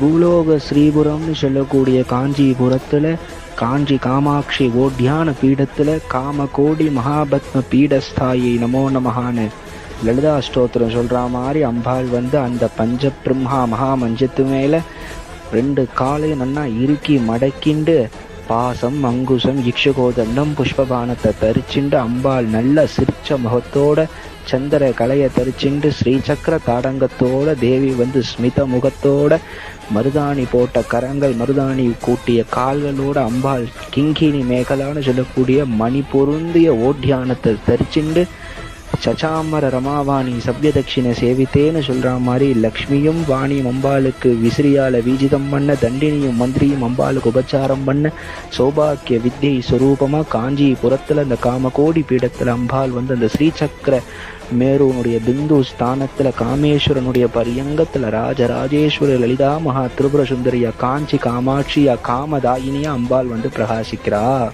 பூலோக ஸ்ரீபுரம்னு சொல்லக்கூடிய காஞ்சிபுரத்தில் காஞ்சி காமாட்சி ஓட்யான பீடத்தில் காமகோடி மகாபத்ம பீடஸ்தாயி நமோ நமகான்னு லலிதா ஸ்தோத்திரம் சொல்கிற மாதிரி அம்பாள் வந்து அந்த பஞ்ச பிரம்மா மகாமஞ்சத்து மஞ்சத்து ரெண்டு காலையும் நல்லா இறுக்கி மடக்கிண்டு பாசம் மங்குசம் இக்ஷகோதண்டம் புஷ்பபானத்தை தரிச்சுண்டு அம்பாள் நல்ல சிரிச்ச முகத்தோட சந்திர கலையை தரிச்சுண்டு ஸ்ரீசக்கர தாடங்கத்தோட தேவி வந்து ஸ்மித முகத்தோட மருதாணி போட்ட கரங்கள் மருதாணி கூட்டிய கால்களோட அம்பாள் கிங்கினி மேகலான்னு சொல்லக்கூடிய மணி பொருந்திய ஓட்டியானத்தை தரிச்சுண்டு சச்சாமர ரமாவாணி சப்யதட்சிணை சேவித்தேன்னு சொல்ற மாதிரி லக்ஷ்மியும் வாணியும் அம்பாளுக்கு விசிறியால வீஜிதம் பண்ண தண்டினியும் மந்திரியும் அம்பாளுக்கு உபச்சாரம் பண்ண சௌபாக்கிய வித்யை ஸ்வரூபமா காஞ்சிபுரத்துல அந்த காமகோடி பீடத்துல அம்பாள் வந்து அந்த ஸ்ரீசக்கர மேருனுடைய பிந்து ஸ்தானத்துல காமேஸ்வரனுடைய பரியங்கத்துல ராஜராஜேஸ்வர லலிதா மகா திரிபுர சுந்தரியா காஞ்சி காமாட்சியா காமதாயினியா அம்பாள் வந்து பிரகாசிக்கிறா.